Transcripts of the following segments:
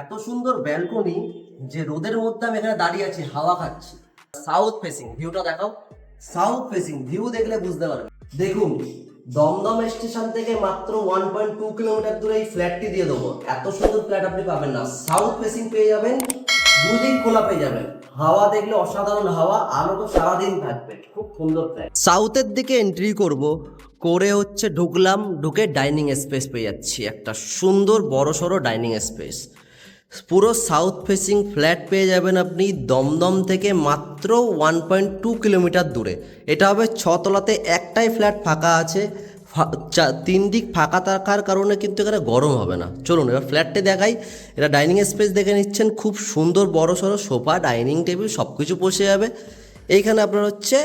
এত সুন্দর ব্যালকনি যে রোদের মধ্যে আমি এখানে দাঁড়িয়ে আছি, হাওয়া খাচ্ছি। সাউথ ফেসিং ভিউটা দেখাও। সাউথ ফেসিং ভিউ দেখলে বুঝতে পারবে। দেখুন, দমদম স্টেশন থেকে মাত্র ওয়ান পয়েন্ট টু কিলোমিটার দূরে এই ফ্ল্যাটটি দিয়ে দেবো। এত সুন্দর ফ্ল্যাট আপনি পাবেন না। সাউথ ফেসিং পেয়ে যাবেন, দুদিন খোলা পেয়ে যাবেন। হাওয়া দেখলে অসাধারণ হাওয়া, আলো তো সারাদিন থাকবে। খুব সুন্দর ফ্ল্যাট সাউথের দিকে এন্ট্রি করব, করে হচ্ছে ঢুকলাম, ঢুকে ডাইনিং স্পেস পেয়ে যাচ্ছি। একটা সুন্দর বড় সড়ো ডাইনিং স্পেস পুরো সাউথ ফেসিং ফ্ল্যাট পেয়ে যাবেন আপনি দমদম থেকে মাত্র ওয়ান পয়েন্ট টু কিলোমিটার দূরে। এটা হবে ছতলাতে একটাই ফ্ল্যাট ফাঁকা আছে। তিন দিক ফাঁকা থাকার কারণে কিন্তু এখানে গরম হবে না। চলুন, এবার ফ্ল্যাটটি দেখাই। এটা ডাইনিং স্পেস দেখে নিচ্ছেন। খুব সুন্দর বড় সড়ো সোফা ডাইনিং টেবিল সব কিছু বসে যাবে। এইখানে আপনার হচ্ছে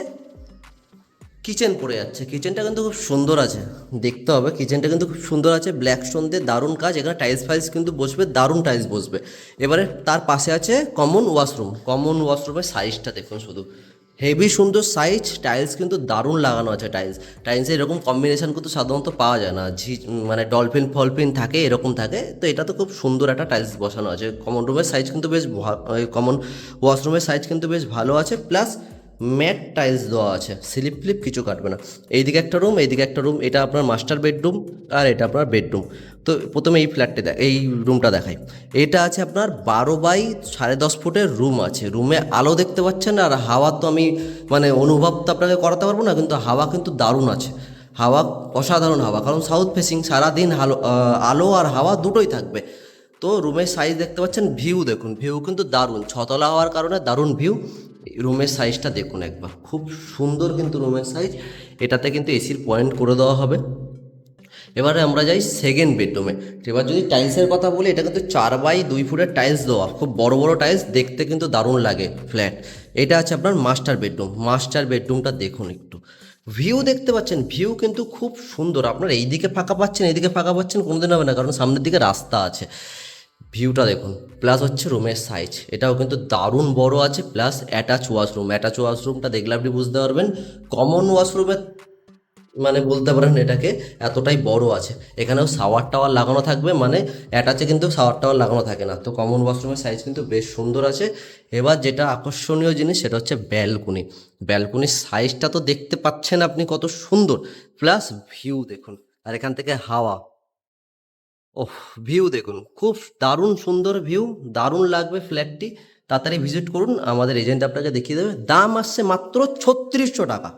কিচেন পড়ে যাচ্ছে। কিচেনটা কিন্তু খুব সুন্দর আছে। দেখতে হবে, কিচেনটা কিন্তু খুব সুন্দর আছে। ব্ল্যাক স্টোন দিয়ে দারুণ কাজ। এখানে টাইলস ফাইলস কিন্তু বসবে, দারুণ টাইলস বসবে। এবারে তার পাশে আছে কমন ওয়াশরুম কমন ওয়াশরুমের সাইজটা দেখুন শুধু। হেভি সুন্দর সাইজ টাইলস কিন্তু দারুণ লাগানো আছে টাইলস টাইলসে এরকম কম্বিনেশন কিন্তু সাধারণত পাওয়া যায় না। ঝি মানে ডলফিন ফলফিন থাকে, এরকম থাকে। তো এটা তো খুব সুন্দর একটা টাইলস বসানো আছে। কমন রুমের সাইজ কিন্তু বেশ কমন ওয়াশরুমের সাইজ কিন্তু বেশ ভালো আছে। প্লাস ম্যাট টাইলস দেওয়া আছে, স্লিপ ফ্লিপ কিছু কাটবে না। এইদিকে একটা রুম, এইদিকে একটা রুম, এটা আপনার মাস্টার বেডরুম আর এটা আপনার বেডরুম। তো প্রথমে এই ফ্ল্যাটটি এই রুমটা দেখাই। এটা আছে আপনার বারো বাই সাড়ে দশ ফুটের রুম আছে। রুমে আলো দেখতে পাচ্ছেন আর হাওয়া তো আমি মানে অনুভব তো আপনাকে করাতে পারব না, কিন্তু হাওয়া কিন্তু দারুণ আছে। হাওয়া অসাধারণ হাওয়া, কারণ সাউথ ফেসিং সারাদিন আলো আলো আর হাওয়া দুটোই থাকবে। তো রুমের সাইজ দেখতে পাচ্ছেন ভিউ দেখুন ভিউ কিন্তু দারুণ। ছতলা হওয়ার কারণে দারুণ ভিউ রুমের সাইজটা দেখুন একবার। খুব সুন্দর কিন্তু রুমের সাইজ এটাতে কিন্তু এসির পয়েন্ট করে দেওয়া হবে। এবারে আমরা যাই সেকেন্ড বেডরুমে এবার যদি টাইলসের কথা বলি, এটা কিন্তু চার বাই দুই ফুটের টাইলস দেওয়া। খুব বড় বড় টাইলস দেখতে কিন্তু দারুণ লাগে ফ্ল্যাট এটা আছে আপনার মাস্টার বেডরুম মাস্টার বেডরুমটা দেখুন একটু। ভিউ দেখতে পাচ্ছেন ভিউ কিন্তু খুব সুন্দর। আপনার এইদিকে ফাঁকা পাচ্ছেন, এইদিকে ফাঁকা পাচ্ছেন, কোনোদিন হবে না, কারণ সামনের দিকে রাস্তা আছে। ভিউটা দেখুন প্লাস হচ্ছে রুমের সাইজ এটাও কিন্তু দারুণ বড় আছে প্লাস অ্যাটাচ ওয়াশরুম অ্যাটাচ ওয়াশরুমটা দেখলে আপনি বুঝতে পারবেন কমন ওয়াশরুমের মানে বলতে পারেন এটাকে, এতটাই বড় আছে। এখানেও শাওয়ার টাওয়ার লাগানো থাকবে মানে অ্যাটাচে কিন্তু শাওয়ার টাওয়ার লাগানো থাকে না। তো কমন ওয়াশরুমের সাইজ কিন্তু বেশ সুন্দর আছে। এবার যেটা আকর্ষণীয় জিনিস, সেটা হচ্ছে ব্যালকনি ব্যালকনির সাইজটা তো দেখতে পাচ্ছেন আপনি কত সুন্দর প্লাস ভিউ দেখুন। আর এখান থেকে হাওয়া ওহ ভিউ দেখুন, খুব দারুণ সুন্দর ভিউ দারুণ লাগবে ফ্ল্যাটটি তাড়াতাড়ি ভিজিট করুন, আমাদের এজেন্ট আপনাকে দেখিয়ে দেবে। দাম আসছে মাত্র ছত্রিশশো টাকা।